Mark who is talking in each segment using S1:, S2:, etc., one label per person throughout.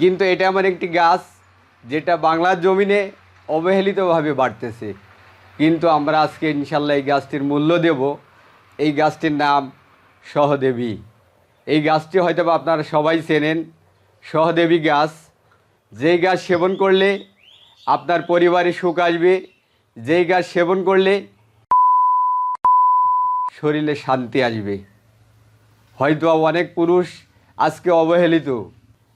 S1: কিন্তু এটা এমন একটি গাছ যেটা বাংলার জমিনে অবহেলিতভাবে বাড়তেছে। কিন্তু আমরা আজকে ইনশাল্লাহ এই গাছটির মূল্য দেব। এই গাছটির নাম সহদেবী। এই গাছটি হয়তো বা আপনারা সবাই চেনেন। সহদেবী গাছ। যেই গাছ সেবন করলে আপনার পরিবারে সুখ আসবে। যেই গাছ সেবন করলে শরীরে শান্তি আসবে। হয়তো অনেক পুরুষ আজকে অবহেলিত।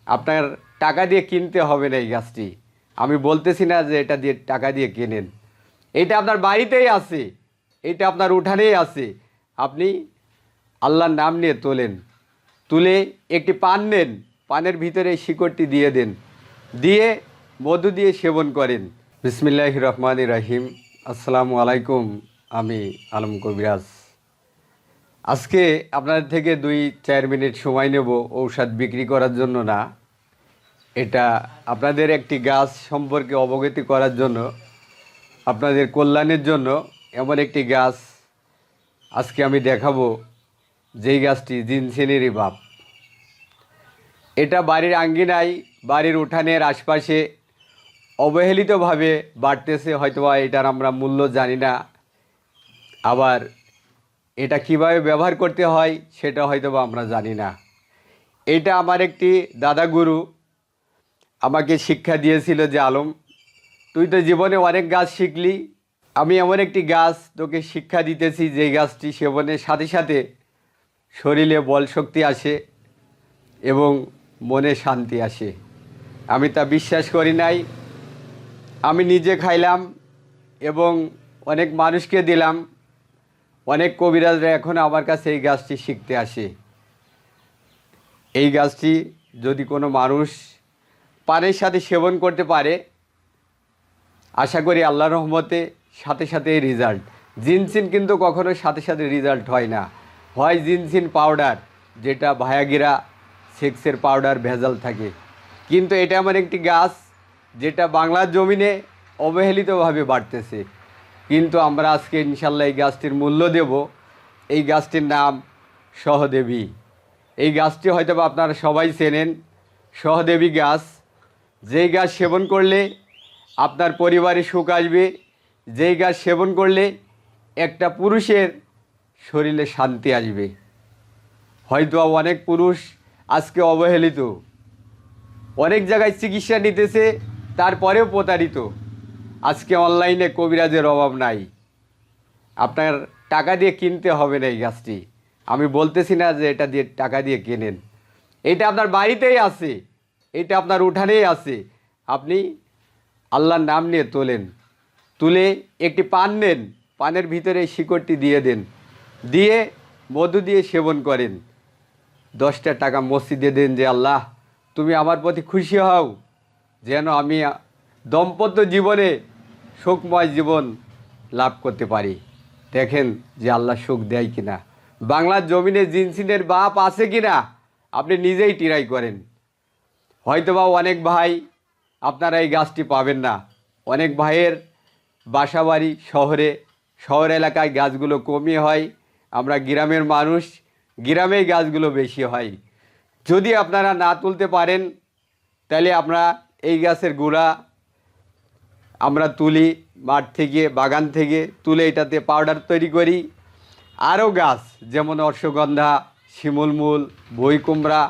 S1: আপনার টাকা দিয়ে কিনতে হবে না এই গাছটি। আমি বলতেছি না যে এটা দিয়ে টাকা দিয়ে কেনেন। এটা আপনার বাড়িতেই আছে। এটা আপনার উঠানেই আছে। আপনি আল্লাহর নাম নিয়ে তোলেন। তুলে একটি পান নেন। পানের ভিতরে শিকড়টি দিয়ে দেন। দিয়ে মধু দিয়ে সেবন করেন। বিসমিল্লাহ রহমান রাহিম। আসসালামু আলাইকুম। আমি আলম কবিরাজ। আজকে আপনাদের থেকে দুই চার মিনিট সময় নেব ঔষধ বিক্রি করার জন্য না। এটা আপনাদের একটি গাছ সম্পর্কে অবগতি করার জন্য, আপনাদের কল্যাণের জন্য এমন একটি গাছ আজকে আমি দেখাবো, যেই গাছটি জিনসেনেরই বাপ। এটা বাড়ির আঙ্গিনায়, বাড়ির উঠানের আশপাশে অবহেলিতভাবে বাড়তেছে, হয়তোবা এটার আমরা মূল্য জানি না। আবার এটা কীভাবে ব্যবহার করতে হয়, সেটা হয়তোবা আমরা জানি না। এটা আমার একটি দাদা গুরু আমাকে শিক্ষা দিয়েছিল যে আলম, তুই তো জীবনে অনেক গাছ শিখলি। আমি এমন একটি গাছ তোকে শিক্ষা দিতেছি যে গাছটি সেবনের সাথে সাথে শরীরে বল শক্তি আসে এবং মনে শান্তি আসে। আমি তা বিশ্বাস করি নাই। আমি নিজে খাইলাম এবং অনেক মানুষকে দিলাম। অনেক কবিরাজরা এখন আমার কাছে এই গাছটি শিখতে আসে। এই গাছটি যদি কোনো মানুষ পানের সাথে সেবন করতে পারে। আশা করি আল্লাহ রহমতে সাথে সাথে রেজাল্ট জিনসিন কিন্তু কখনো সাথে সাথে রেজাল্ট হয় না। হয় জিনসিন পাউডার যেটা ভায়াগিরা সেক্সের পাউডার ভেজাল থাকে। কিন্তু এটা আমার একটি গাছ, যেটা বাংলার জমিনে অবহেলিতভাবে বাড়তেছে। কিন্তু আমরা আজকে ইনশাল্লাহ এই গাছটির মূল্য দেব। এই গাছটির নাম সহদেবী। এই গাছটি হয়তো আপনারা সবাই চেনেন। সহদেবী গাছ। যেই গাছ সেবন করলে আপনার পরিবারে সুখ আসবে যেই গাছ সেবন করলে একটা পুরুষের শরীরে শান্তি আসবে। হয়তো অনেক পুরুষ আজকে অবহেলিত। অনেক জায়গায় চিকিৎসা নিতেছে, তারপরেও প্রতারিত। আজকে অনলাইনে কবিরাজের অভাব নাই। আপনার টাকা দিয়ে কিনতে হবে না এই গাছটি। আমি বলতেছি না যে এটা দিয়ে টাকা দিয়ে কেনেন। এটা আপনার বাড়িতেই আছে। এটা আপনার উঠানেই আছে। আপনি আল্লাহর নাম নিয়ে তোলেন। তুলে একটি পান নেন, পানের ভিতরে শিকড়টি দিয়ে দেন। দিয়ে মধু দিয়ে সেবন করেন। দশটা টাকা মসজিদে দেন যে, আল্লাহ, তুমি আমার প্রতি খুশি হও। যেন আমি দম্পত্য জীবনে সুখময় জীবন লাভ করতে পারি। দেখেন যে আল্লাহ সুখ দেয় কিনা। বাংলার জমিনে জিনসিনের বাপ আছে কিনা, আপনি নিজেই টিরাই করেন। হয়তোবা অনেক ভাই আপনারা এই গাছটি পাবেন না। অনেক ভাইয়ের বাসা বাড়ি শহরে, শহর এলাকায় গাছগুলো কমই হয়। আমরা গ্রামের মানুষ, গ্রামেই গাছগুলো বেশি হয়। যদি আপনারা না তুলতে পারেন, তাহলে আমরা এই গাছের গুঁড়া আমরা তুলি মাঠ থেকে, বাগান থেকে, তুলে এটাতে পাউডার তৈরি করি। আরও গাছ, যেমন অশ্বগন্ধা, শিমুলমূল বইকুমড়া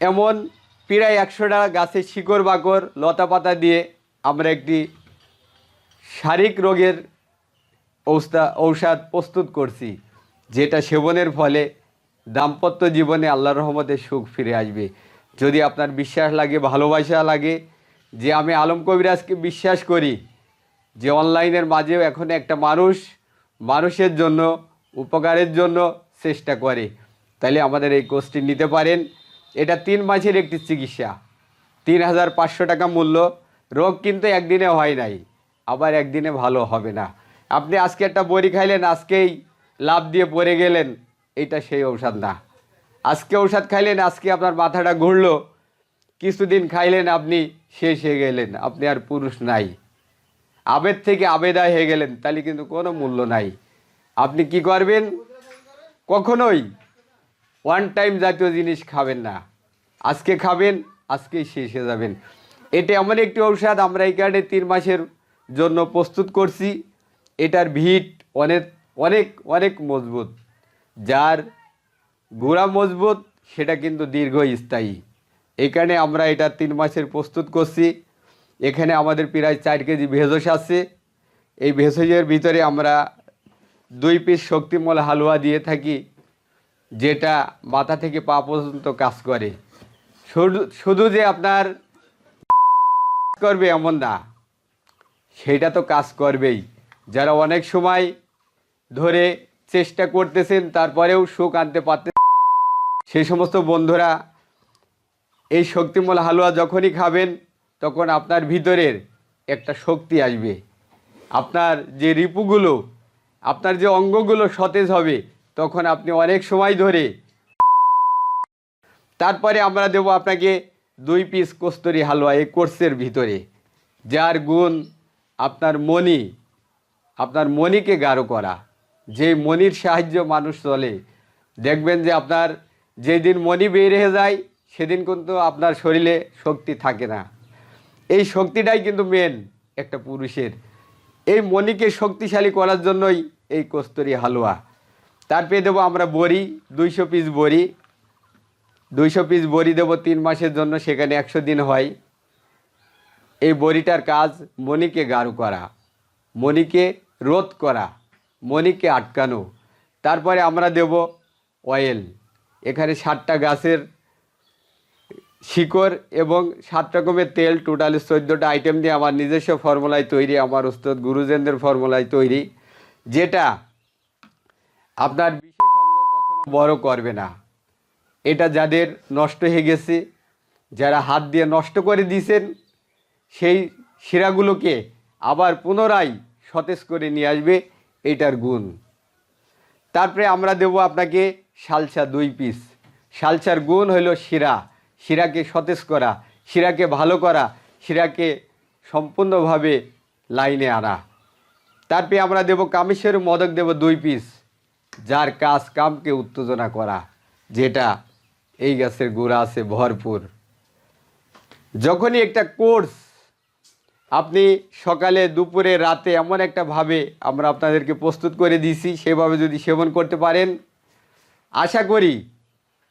S1: এমন প্রায় একশোটা গাছের শিকড় বাকড়, লতা পাতা দিয়ে আমরা একটি শারীরিক রোগের ঔষধ ঔষধ প্রস্তুত করছি, যেটা সেবনের ফলে দাম্পত্য জীবনে আল্লাহ রহমতের সুখ ফিরে আসবে। যদি আপনার বিশ্বাস লাগে, ভালোবাসা লাগে, যে আমি আলম কবিরাজকে বিশ্বাস করি, যে অনলাইনের মাঝেও এখন একটা মানুষ, মানুষের জন্য, উপকারের জন্য চেষ্টা করে, তাহলে আমাদের এই কোর্সটি নিতে পারেন। এটা তিন মাসের একটি চিকিৎসা। তিন হাজার পাঁচশো টাকা মূল্য। রোগ কিন্তু একদিনে হয় নাই। আবার একদিনে ভালো হবে না। আপনি আজকে একটা বড়ি খাইলেন, আজকেই লাভ দিয়ে পড়ে গেলেন। এটা সেই ঔষধ না। আজকে ঔষধ খাইলেন, আজকে আপনার মাথাটা ঘুরলো। কিছুদিন খাইলেন আপনি, শেষ হয়ে গেলেন। আপনি আর পুরুষ নাই। আবেদ থেকে আবেদায় হয়ে গেলেন, তাহলে কিন্তু কোনো মূল্য নাই। আপনি কি করবেন? কখনোই ওয়ান টাইম জাতীয় জিনিস খাবেন না। আজকে খাবেন, আজকেই শেষ হয়ে যাবেন। এটা এমন একটি ঔষধ আমরা এই কার্ডে তিন মাসের জন্য প্রস্তুত করছি। এটার ভিট অনেক অনেক অনেক মজবুত। যার গোড়া মজবুত, সেটা কিন্তু দীর্ঘস্থায়ী। এখানে আমরা এটা তিন মাসের প্রস্তুত করছি। এখানে আমাদের প্রায় চার কেজি ভেষজ আছে। এই ভেষজের ভিতরে আমরা দুই পিস শক্তিমল হালুয়া দিয়ে থাকি। যেটা মাথা থেকে পা পর্যন্ত কাজ করে। শুধু যে আপনার করবে এমন না, সেটা তো কাজ করবেই। যারা অনেক সময় ধরে চেষ্টা করতেছেন, তারপরেও সুখ আনতে পারতে সেই সমস্ত বন্ধুরা এই শক্তিমূল হালুয়া যখনই খাবেন, তখন আপনার ভিতরের একটা শক্তি আসবে। আপনার যে রিপুগুলো, আপনার যে অঙ্গগুলো সতেজ হবে তখন আপনি অনেক সময় ধরে তারপরে আমরা দেব আপনাকে দুই পিস কস্তুরি হালুয়া এই কোর্সের ভিতরে, যার গুণ আপনার মনি আপনার মনিকে গাঢ় করা। যে মনির সাহায্য মানুষ চলে, দেখবেন যে আপনার যেদিন মনি বের হয়ে যায়, সেদিন কিন্তু আপনার শরীরে শক্তি থাকে না। এই শক্তিটাই কিন্তু মেন একটা পুরুষের। এই মনিকে শক্তিশালী করার জন্যই এই কস্তুরি হালুয়া। তারপরে দেবো আমরা বড়ি, দুইশো পিস বড়ি। দুইশো পিস বড়ি দেবো তিন মাসের জন্য, সেখানে একশো দিন হয়। এই বড়িটার কাজ মনিকে গাঢ় করা মনিকে রোধ করা মনিকে আটকানো। তারপরে আমরা দেব অয়েল এখানে ষাটটা গাছের শিকড় এবং সাত রকমের তেল, টোটালি চোদ্দোটা আইটেম দিয়ে আমার নিজস্ব ফর্মুলায় তৈরি, আমার উস্তাদ গুরুজেন্দ্রের ফর্মুলায় তৈরি। যেটা আপনার বিশেষ অঙ্গ কখনো বড় করবে না। এটা যাদের নষ্ট হয়ে গেছে, যারা হাত দিয়ে নষ্ট করে দিয়েছেন, সেই শিরাগুলোকে আবার পুনরায় সতেজ করে নিয়ে আসবে, এটার গুণ। তারপরে আমরা দেব আপনাকে শালসা দুই পিস। শালসার গুণ হইল শিরা। শিরাকে সতেজ করা, শিরাকে ভালো করা, শিরাকে সম্পূর্ণভাবে লাইনে আনা। তারপরে আমরা দেব কামেশ্বর মদক, দেব দুই পিস। যার কাজ কামকে উত্তেজনা করা, যেটা এই গাছের গোড়া আছে ভরপুর। যখনই একটা কোর্স আপনি সকালে, দুপুরে, রাতে এমন একটা ভাবে আমরা আপনাদেরকে প্রস্তুত করে দিয়েছি, সেভাবে যদি সেবন করতে পারেন, আশা করি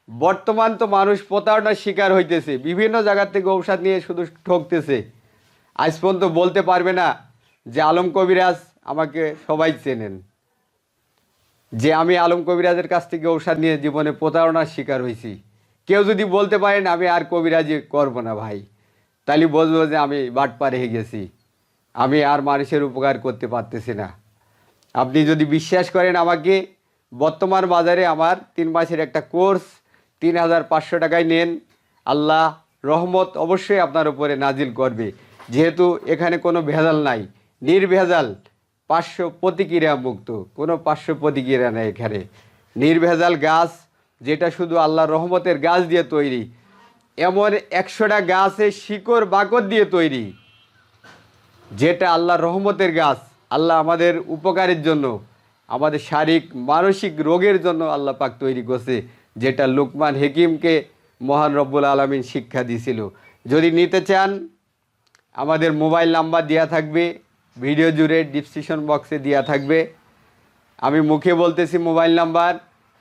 S1: বর্তমান তো মানুষ প্রতারণার শিকার হইতেছে, বিভিন্ন জায়গার থেকে ঔষধ নিয়ে শুধু ঠকতেছে। আজ পর্যন্ত বলতে পারবে না যে আলম কবিরাজ আমাকে সবাই চেনেন। যে আমি আলম কবিরাজের কাছ থেকে ঔষধ নিয়ে জীবনে প্রতারণার শিকার হয়েছি। কেউ যদি বলতে পারেন, আমি আর কবিরাজি করব না ভাই। তাহলে বলব যে আমি বাটপার হয়ে গেছি। আমি আর মানুষের উপকার করতে পারতেছি না। আপনি যদি বিশ্বাস করেন আমাকে, বর্তমান বাজারে আমার তিন মাসের একটা কোর্স, তিন হাজার পাঁচশো টাকায় নেন। আল্লাহ রহমত অবশ্যই আপনার উপরে নাজিল করবে। যেহেতু এখানে কোনো ভেজাল নাই, নির্ভেজাল। পাঁচশো প্রতিক্রিয়া মুক্ত। কোনো পার্শ্ব প্রতিক্রিয়া নেই এখানে। নির্ভেজাল গাছ, যেটা শুধু আল্লাহর রহমতের গাছ দিয়ে তৈরি, এমন একশোটা গাছে শিকড় বাকর দিয়ে তৈরি, যেটা আল্লাহর রহমতের গাছ। আল্লাহ আমাদের উপকারের জন্য, আমাদের শারীরিক, মানসিক রোগের জন্য আল্লাহ পাক তৈরি করছে, যেটা লুকমান হেকিমকে মহান রব্বুল আলমিন শিক্ষা দিয়েছিল যদি নিতে চান, আমাদের মোবাইল নাম্বার দেওয়া থাকবে ভিডিও জুড়ে ডিসক্রিপশন বক্সে দেওয়া থাকবে। আমি মুখে বলতেছি mobile number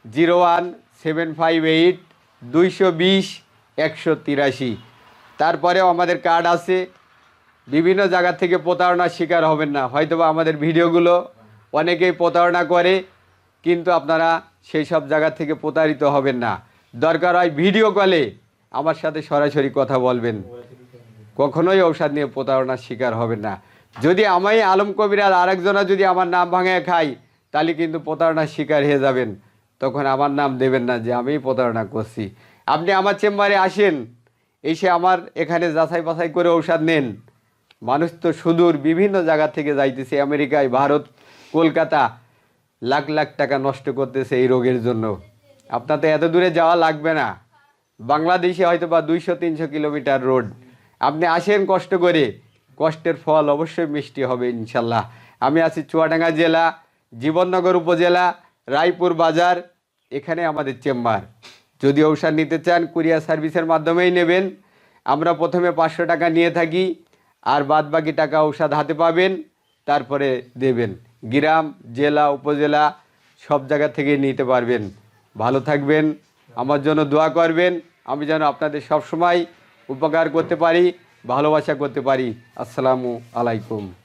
S1: zero one seven five eight দুইশো বিশ একশো তিরাশি। তারপরেও আমাদের কার্ড আছে। বিভিন্ন জায়গা থেকে প্রতারণার শিকার হবেন না। হয়তোবা আমাদের ভিডিওগুলো অনেকেই প্রতারণা করে, কিন্তু আপনারা সেই সব জায়গা থেকে প্রতারিত হবেন না। দরকার হয় ভিডিও কলে আমার সাথে সরাসরি কথা বলবেন। কখনোই ঔষধ নিয়ে প্রতারণার শিকার হবেন না। যদি আমি আলম কবিরাজ আরেকজনা যদি আমার নাম ভাঙায় খাই, তাহলে কিন্তু প্রতারণার শিকার হয়ে যাবেন। তখন আমার নাম দেবেন না যে আমি প্রতারণা করছি। আপনি আমার চেম্বারে আসেন, এসে আমার এখানে যাচাই বাছাই করে ঔষধ নেন। মানুষ তো সুদূর বিভিন্ন জায়গা থেকে যাইতেছে, আমেরিকায়, ভারত, কলকাতা, লাখ লাখ টাকা নষ্ট করতেছে এই রোগের জন্য। আপনার তো এত দূরে যাওয়া লাগবে না। বাংলাদেশে হয়তো বা দুইশো, তিনশো কিলোমিটার রোড। আপনি আসেন কষ্ট করে কষ্টের ফল অবশ্যই মিষ্টি হবে, ইনশাল্লাহ। আমি আছি চুয়াডাঙ্গা জেলা, জীবননগর উপজেলা, রায়পুর বাজার, এখানে আমাদের চেম্বার। যদি ঔষধ নিতে চান, কুরিয়ার সার্ভিসের মাধ্যমেই নেবেন। আমরা প্রথমে পাঁচশো টাকা নিয়ে থাকি, আর বাদ বাকি টাকা ঔষধ হাতে পাবেন, তারপরে দেবেন। গ্রাম, জেলা, উপজেলা, সব জায়গা থেকে নিতে পারবেন। ভালো থাকবেন, আমার জন্য দোয়া করবেন। আমি যেন আপনাদের সব সময় উপকার করতে পারি। ভালোবাসা করতে পারি। আসসালামু আলাইকুম।